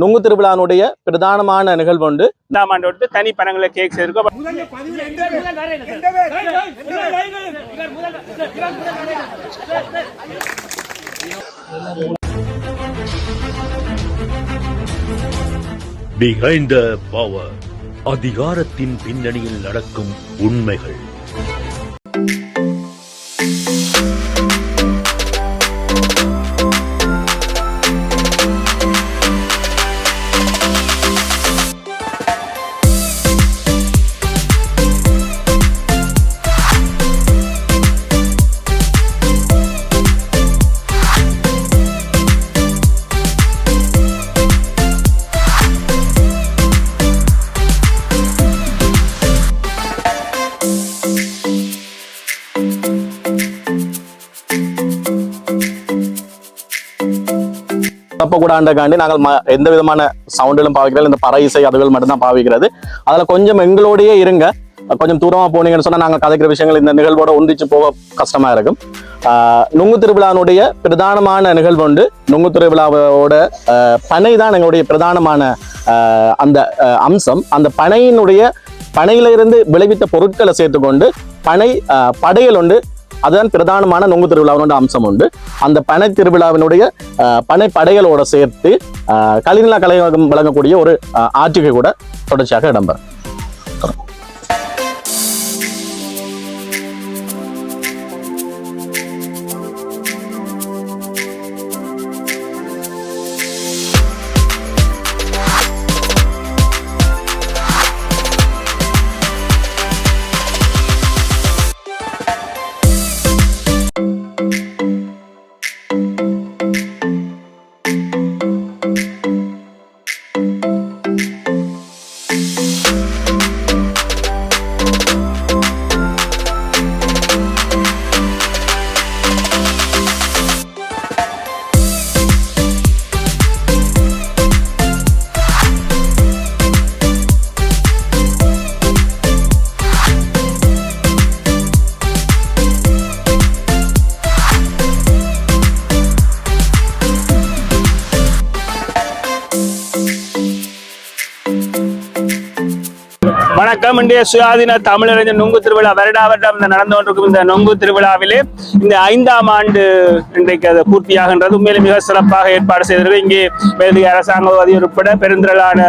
நுங்கு திருவிழானுடைய பிரதானமான நிகழ்வு உண்டு. ஐந்தாம் ஆண்டு வந்து தனி பணங்களை கேக் செய்திருக்கோம். Behind the power அதிகாரத்தின் பின்னணியில் நடக்கும் உண்மைகள். தப்பக்கூடாண்டக்காண்டி நாங்கள் ம- எந்த விதமான சவுண்டிலும் பாவிக்கிறது இந்த பற இசை அதுகள் மட்டும்தான் பாவிக்கிறது. அதில் கொஞ்சம் எங்களோடையே இருங்க. கொஞ்சம் தூரமாக போனீங்கன்னு சொன்னால் நாங்கள் கதைக்கிற விஷயங்கள் இந்த நிகழ்வோட ஒன்றிச்சு போக கஷ்டமாக இருக்கும். நுங்கு திருவிழானுடைய பிரதானமான நிகழ்வு உண்டு. நுங்கு திருவிழாவோட பனை தான் எங்களுடைய பிரதானமான அந்த அம்சம். அந்த பனையினுடைய பனையிலிருந்து விளைவித்த பொருட்களை சேர்த்துக்கொண்டு பனை படையல் உண்டு. அதுதான் பிரதானமான நுங்கு திருவிழாவினோட அம்சம் உண்டு. அந்த பனை திருவிழாவினுடைய பனை படைகளோட சேர்த்து கலிநிலா கலையகம் வழங்கக்கூடிய ஒரு ஆட்சிகை கூட தொடர்ச்சியாக இடம்பெறும். வணக்கம் சுயாதீன தமிழறிஞர் நொங்கு திருவிழா வருடா வருடம் இந்த நடந்து கொண்டிருக்கும் இந்த நொங்கு திருவிழாவிலே இந்த ஐந்தாம் ஆண்டு இன்றைக்கு அது பூர்த்தியாகின்றது. உண்மையிலே மிக சிறப்பாக ஏற்பாடு செய்திருக்கு இங்கே மேலதிக அரசாங்கவாதி உட்பட பெருந்திரளான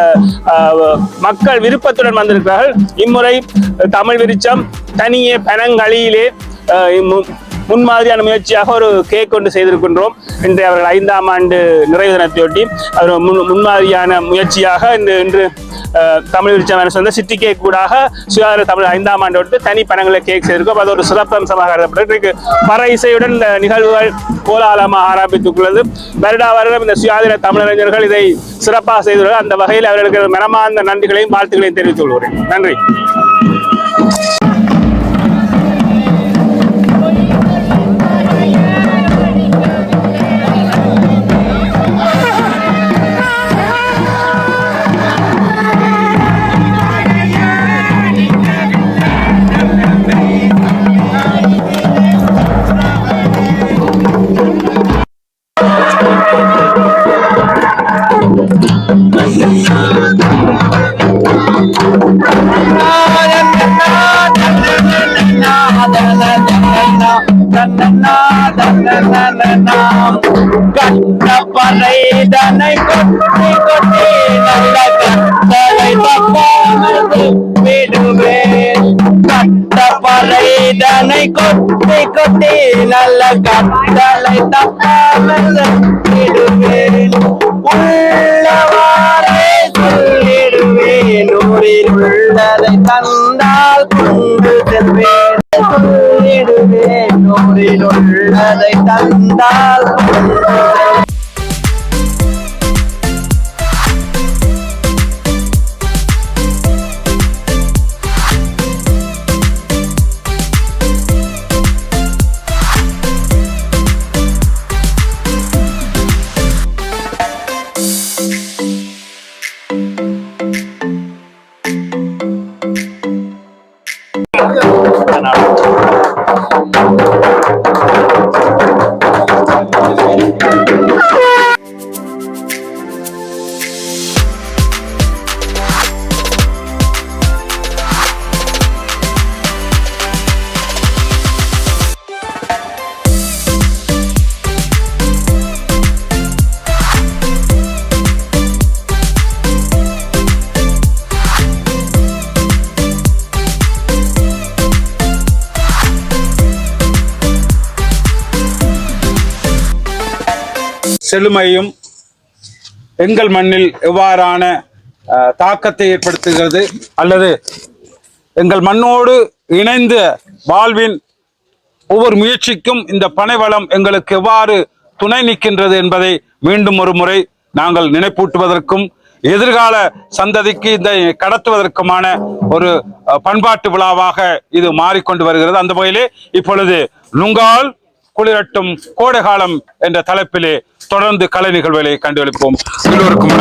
ஆஹ், மக்கள் விருப்பத்துடன் வந்திருக்கிறார்கள். இம்முறை தமிழ் விருச்சம் தனியே பனங்களியிலே முன்மாதிரியான முயற்சியாக ஒரு கேக் கொண்டு செய்திருக்கின்றோம். இன்று அவர்கள் ஐந்தாம் ஆண்டு நிறைவு தினத்தையொட்டி அவர் முன் முன்மாதிரியான முயற்சியாக இன்று இன்று தமிழ் விருச்சமான சொந்த சிட்டி கேக் கூடாக சுகாதார தமிழ் ஐந்தாம் ஆண்டு வந்து தனி பணங்களை கேக் செய்திருக்கோம். அது ஒரு சிறப்பம்சமாக கருதப்பட்டு இன்றைக்கு பற இசையுடன் இந்த நிகழ்வுகள் கோலாகலமாக ஆரம்பித்துள்ளது. வருடா வருடம் இந்த சுயாதீன தமிழறிஞர்கள் இதை சிறப்பாக செய்துள்ளார் அந்த வகையில் அவர்களுக்கு மனமார்ந்த நன்றிகளையும் வாழ்த்துக்களையும் தெரிவித்துக் கொள்கிறேன். நன்றி. கட்டப்பறைதனை கொட்டி கொட்டி நல்ல கட்டளை தப்பாமல் விடுவேன் கட்டப்பறைதனை கொட்டி கொட்டி நல்ல கட்டளை தப்பாமல் விடுவேன். உள்ளவாறே உள்ளதை தந்தால் கொண்டு செல்வேன். சொல்லிடுவேன். ஊரில் உள்ளதை தந்தால் கொண்டு செழுமையும் எங்கள் மண்ணில் எவ்வாறான தாக்கத்தை ஏற்படுத்துகிறது அல்லது எங்கள் மண்ணோடு இணைந்த வாழ்வின் ஒவ்வொரு முயற்சிக்கும் இந்த பனைவளம் எங்களுக்கு எவ்வாறு துணை நிற்கின்றது என்பதை மீண்டும் ஒரு முறை நாங்கள் நினைப்பூட்டுவதற்கும் எதிர்கால சந்ததிக்கு இந்த கடத்துவதற்குமான ஒரு பண்பாட்டு விழாவாக இது மாறிக்கொண்டு வருகிறது. அந்த வகையிலே இப்பொழுது நுங்கால் குளிரட்டும் கோடைகாலம் என்ற தலைப்பிலே தொடர்ந்து கலை நிகழ்வுகளை கண்டுகளிப்போம் எல்லோருக்கும்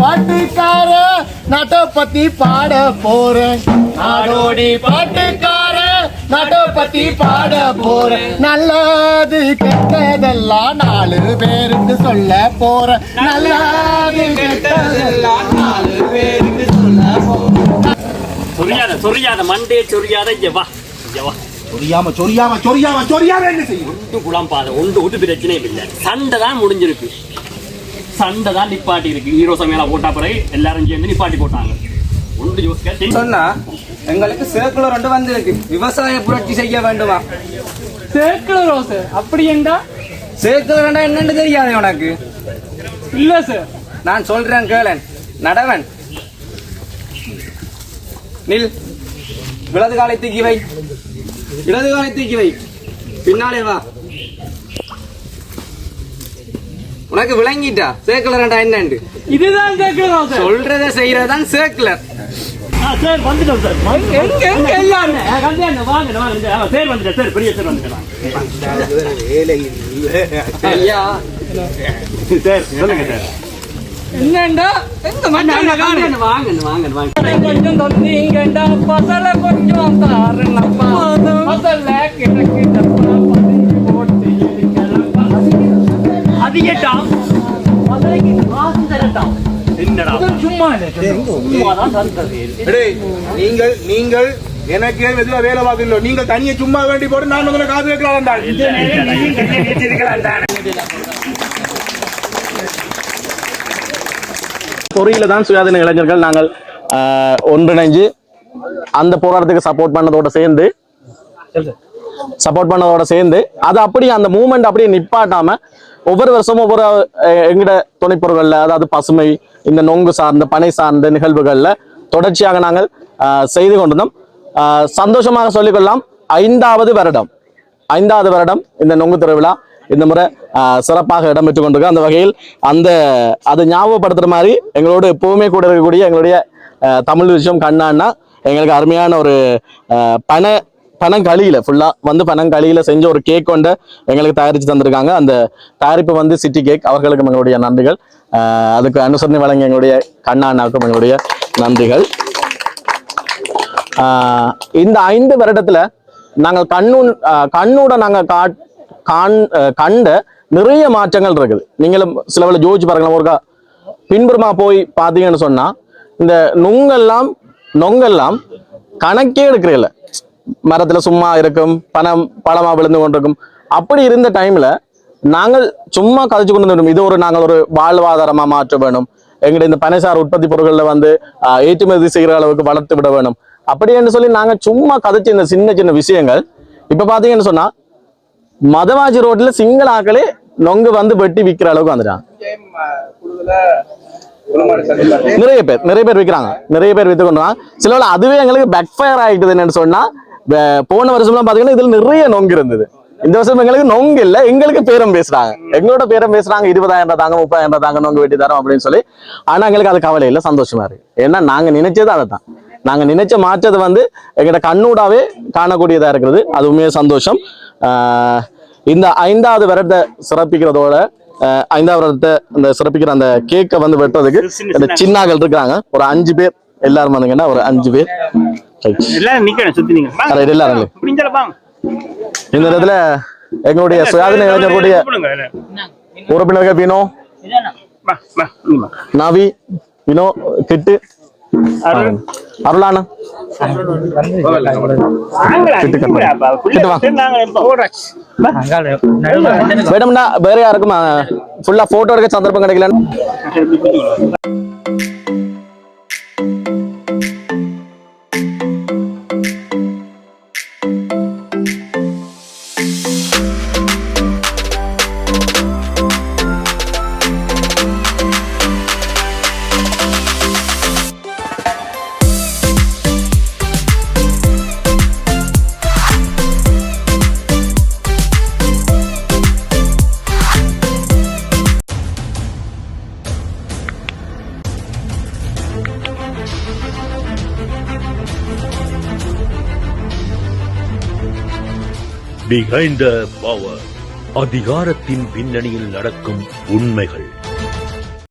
பாட்டுக்கார நாட்டை பத்தி பாட போறேன். நாடோடி பாட்டுக்கார நாட்டை பத்தி பாட போறேன். நல்லது கெட்டதெல்லாம் நாலு பேருக்கு சொல்ல போறேன். நல்லது கெட்டதெல்லாம் நாலு பேருக்கு சொல்ல போறேன். சொரியாத சொரியாத மண்டே சொரியாத இங்க வா இங்க வா. சொரியாம சொரியாம சொரியாம சொரியாம என்ன செய்யும்? ஒன்று குழம்பாத ஒன்று ஒரு பிரச்சனையும் இல்லை. சண்டை தான் முடிஞ்சிருக்கு. சண்டை தான் நிப்பாட்டி இருக்கு. ஹீரோ சமையலா போட்டா பிறகு எல்லாரும் சேர்ந்து நிப்பாட்டி போட்டாங்க. ஒன்று யோசிக்க சொன்னா எங்களுக்கு சேர்க்குலர் ரெண்டு வந்திருக்கு. விவசாய புரட்சி செய்ய வேண்டுமா? சேர்க்கல சார். அப்படி என்றா? சேர்க்குலர் என்னன்னு தெரியாது உனக்கு. இல்ல சார். நான் சொல்றேன் கேளன். நடவன். நில். விலது காலை தூக்கி வை. இடது காலை தூக்கி வை பின்னாலே வா. உனக்கு விளங்கிட்டா? சேர்க்குலர்டா என்னண்டு? இதுதான் சேர்க்கல சார். சொல்றத செய்யறதான் சேர்க்குலர் சார் வந்துட்டோம் சார். எங்க எங்க எல்லாமே? வாங்க வாங்க சார் வந்துட்டேன் சார் பெரிய சார் வந்துட்டேன் ஐயா. சார் சொல்லுங்க சார். என்னண்டா எங்க மச்சான காணு வாங்க வாங்க வாங்க கொஞ்சம் தந்தீங்கண்டா பசல கொஞ்சம் தாரணப்பா பசல கிடக்கிட்டப்பா பதிஞ்சு போட்டு எரிக்கலப்பா அது கேட்டான் பதவிக்கு காசு தரட்டான் என்னடா சும்மா இல்லை நீங்கள் நீங்கள் எனக்கு எதுவும் வேலை பார்க்கல நீங்கள் தனியை சும்மா வேண்டி போட்டு நான் முதல்ல காது வைக்கலாம் பொறியில தான் சுயாதீன இளைஞர்கள் நாங்கள் ஒன்றிணைஞ்சு அந்த போராட்டத்துக்கு சப்போர்ட் பண்ணதோட சேர்ந்து சப்போர்ட் பண்ணதோட சேர்ந்து அது அப்படியே அந்த மூமெண்ட் அப்படியே நிப்பாட்டாம ஒவ்வொரு வருஷமும் ஒவ்வொரு எங்கட துணைப்பொருள்கள்ல அதாவது பசுமை இந்த நொங்கு சார்ந்த பனை சார்ந்த நிகழ்வுகள்ல தொடர்ச்சியாக நாங்கள் செய்து கொண்டிருந்தோம். சந்தோஷமாக சொல்லிக்கொள்ளலாம் ஐந்தாவது வருடம் ஐந்தாவது வருடம் இந்த நொங்கு திருவிழா இந்த முறை சிறப்பாக இடம்பெற்று கொண்டிருக்கோம் அந்த வகையில் அந்த அதை ஞாபகப்படுத்துற மாதிரி எங்களோட எப்பவுமே கூட இருக்கக்கூடிய எங்களுடைய தமிழ் விஷயம் கண்ணான்னா எங்களுக்கு அருமையான ஒரு பண பனங்களியில ஃபுல்லாக வந்து பனங்களியில செஞ்ச ஒரு கேக் கொண்டு எங்களுக்கு தயாரித்து தந்திருக்காங்க. அந்த தயாரிப்பு வந்து சிட்டி கேக் அவர்களுக்கும் எங்களுடைய நன்றிகள். அதுக்கு அனுசரணை வழங்கிய எங்களுடைய கண்ணாண்ணாவுக்கும் எங்களுடைய நன்றிகள். இந்த ஐந்து வருடத்தில் நாங்கள் கண்ணு கண்ணோட நாங்கள் காட் கண்ட நிறைய மாற்றங்கள் இருக்குது. நீங்களும் சில வேளை ஜோதிச்சு பாருங்களேன் ஒருக்கா பின்புறமா போய் பார்த்தீங்கன்னு சொன்னா இந்த நுங்கெல்லாம் நொங்கெல்லாம் கணக்கே எடுக்கிறதில்ல. மரத்துல சும்மா இருக்கும் பணம் பழமா விழுந்து கொண்டிருக்கும். அப்படி இருந்த டைம்ல நாங்கள் சும்மா கதைச்சு கொண்டு வந்துடும் இது ஒரு நாங்கள் ஒரு வாழ்வாதாரமா மாற்ற வேணும். எங்களுடைய இந்த பனைசார் உற்பத்தி பொருட்களில் வந்து ஏற்றுமதி செய்கிற அளவுக்கு வளர்த்து விட வேணும். அப்படி என்று சொல்லி நாங்க சும்மா கதைச்ச இந்த சின்ன சின்ன விஷயங்கள். இப்ப பாத்தீங்கன்னு சொன்னா மதவாஜி ரோட்ல சிங்கள ஆக்களே நொங்கு வந்து வெட்டி விக்கிற அளவுக்கு வந்துட்டாங்க நிறைய பேர் நிறைய பேர் விற்கிறாங்க நிறைய பேர் வித்து கொண்டு சில அதுவே எங்களுக்கு பேக் ஃபயர் ஆயிட்டுது என்னன்னு சொன்னா போன வருஷம்லாம் பாத்தீங்கன்னா இதுல நிறைய நொங்கு இருந்தது. இந்த வருஷம் எங்களுக்கு நொங்கு இல்ல எங்களுக்கு பேரம் பேசுறாங்க. எங்களோட பேரம் பேசுறாங்க இருபதாயிரம் தாங்க முப்பதாயிரம் தாங்க நொங்கு வெட்டி தரோம் அப்படின்னு சொல்லி. ஆனா எங்களுக்கு அது கவலை இல்லை சந்தோஷமா இருக்கு. ஏன்னா நாங்க நினைச்சது அதை தான் நாங்க நினைச்ச மாற்றது வந்து எங்கள்கிட்ட கண்ணூடாவே காணக்கூடியதா இருக்கிறது. அது உண்மையே சந்தோஷம். இந்த ஐந்தாவது வருடத்தை சிறப்பிக்கிறதோட ஐந்தாவது வருடத்தை அந்த சிறப்பிக்கிற அந்த கேக்கை வந்து வெட்டுறதுக்கு இந்த சின்னாக்கள் இருக்கிறாங்க ஒரு அஞ்சு பேர் எல்லாரும் வந்தீங்கன்னா ஒரு அஞ்சு பேர். எல்லாரும் இந்த இடத்துல எங்களுடைய சுயாதீன இளைஞர்களுடைய. உறுப்பினர்கள் வினோ. நவி வினோ கிட்டு. அருள். அருளானா மேடம்னா வேற யாருக்கும்? ஃபுல்லா போட்டோ எடுக்க சந்தர்ப்பம் கிடைக்கல பிஹைண்ட் த பவர் அதிகாரத்தின் பின்னணியில் நடக்கும் உண்மைகள்.